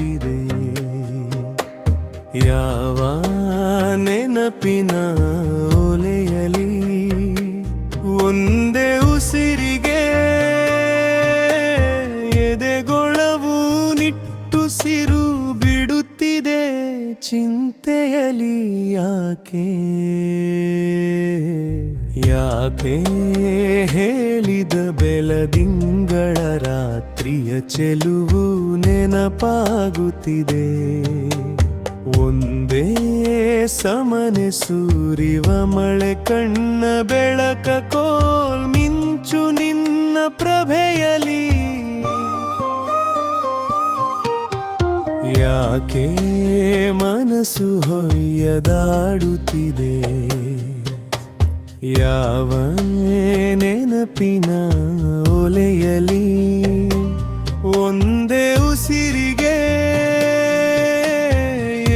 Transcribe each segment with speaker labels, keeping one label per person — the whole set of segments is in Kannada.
Speaker 1: ಹೊಯ್ಯದಾಡುತ್ತಿದೆ ಯಾವ ನೆನಪಿನ ಒಲೆಯಲಿ ಒಂದೇ ಉಸಿರಿಗೆ ಎದೆಗೊಳವು ನಿಟ್ಟುಸಿರು ಬಿಡುತ್ತಿದೆ ಚಿಂತೆಯಲಿ ಯಾಕೆ? ಯಾಕೆ ಹೇಳಿದ ಬೆಳದಿಂಗಳ ರಾತ್ರಿಯ ಚೆಲುವು ನೆನಪಾಗುತ್ತಿದೆ. ಒಂದೇ ಸಮನೆ ಸೂರಿವ ಮಳೆ ಕಣ್ಣ ಬೆಳಕ ಕೋಲ್ ಮಿಂಚು ನಿನ್ನ ಪ್ರಭೆಯಲಿ. ಯಾಕೆ ಮನಸ್ಸು ಹೊಯ್ಯದಾಡುತ್ತಿದೆ? ಯಾವ ನೆನಪಿನ ಒಲೆಯಲಿ ಉಸಿರಿಗೆ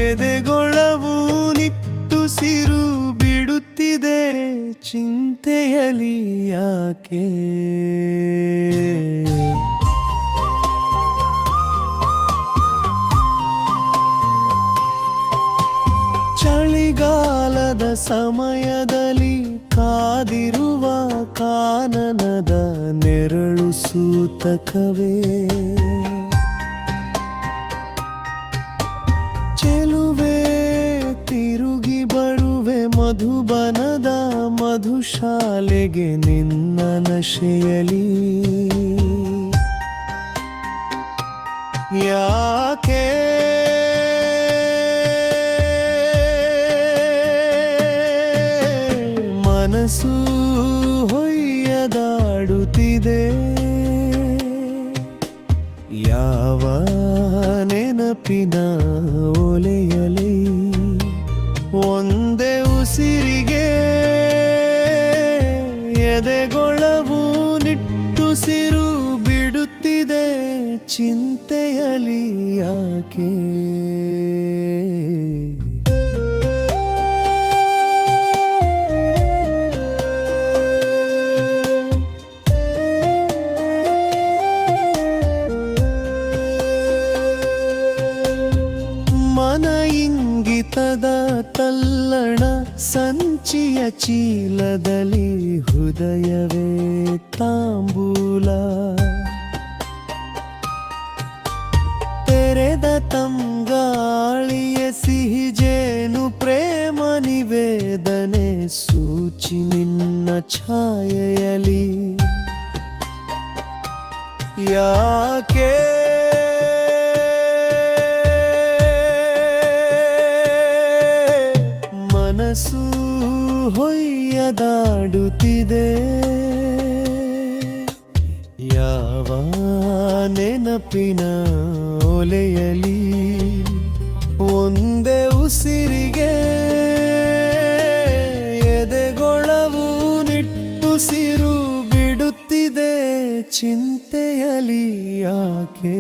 Speaker 1: ಎದೆಗೊಳವು ನಿಟ್ಟುಸಿರು ಬಿಡುತ್ತಿದೆ ಚಿಂತೆಯಲಿ ಯಾಕೆ? ಚಳಿಗಾಲದ ಸಮಯದಲ್ಲಿ ಕಾದಿರುವ ಕಾನನದ ನೆರಳು ಸೂತಕವೇ? ಮಧುಶಾಲೆಗೆ ನಿನ್ನ ನಶೆಯಲಿ ಯಾಕೆ? ಮನಸ್ಸು ಹೊಯ್ಯದಾಡುತ್ತಿದೆ. ಯಾವ ನೆನಪಿನ ಎದೆಗೊಳವು ನಿಟ್ಟುಸಿರು ಬಿಡುತ್ತಿದೆ ಚಿಂತೆಯಲಿ ಯಾಕೆ? ಸಂಚಿಯ ಚೀಲದಲ್ಲಿ ಹೃದಯವೇ ತಾಂಬೂಲ. ತೆರೆದ ತಂಗಾಳಿಯ ಸಿಹಿ ಜೇನು ಪ್ರೇಮ ನಿವೇದನೆ ಸೂಚಿ ನಿನ್ನ ಛಾಯೆಯಲಿ ಯಾಕೆ ಮನಸ್ಸು ಹೊಯ್ಯದಾಡುತ್ತಿದೆ. ಯಾವ ನೆನಪಿನ ಒಲೆಯಲಿ ಒಂದೇ ಉಸಿರಿಗೆ ಎದೆಗೊಳವು ನಿಟ್ಟುಸಿರು ಬಿಡುತ್ತಿದೆ. ಚಿಂತೆಯಲಿ ಯಾಕೆ?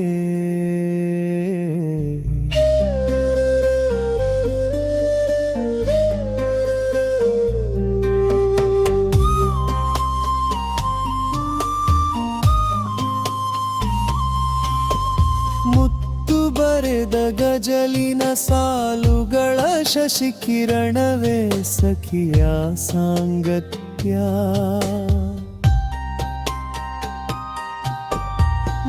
Speaker 1: ಮುತ್ತು ಬರೆದ ಗಜಲಿನ ಸಾಲುಗಳ ಶಶಿಕಿರಣವೇ ಸಖಿಯ ಸಾಂಗತ್ಯ.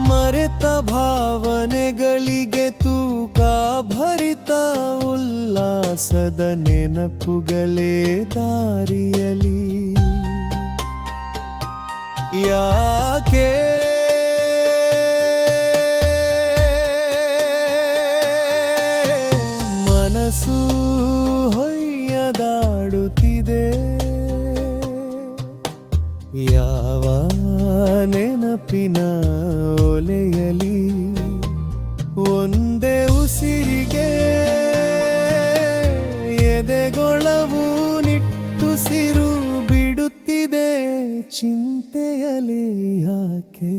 Speaker 1: ಮರೆತ ಭಾವನೆಗಳಿಗೆ ತೂಕ ಭರಿತ ಉಲ್ಲಾಸದ ನೆನಪುಗಳೇ ದಾರಿಯಲಿ ಯಾಕೆ ನೆನಪಿನ ಒಲೆಯಲಿ ಒಂದೇ ಉಸಿರಿಗೆ ಎದೆಗೊಳವು ನಿಟ್ಟುಸಿರು ಬಿಡುತ್ತಿದೆ ಚಿಂತೆಯಲಿ ಯಾಕೆ?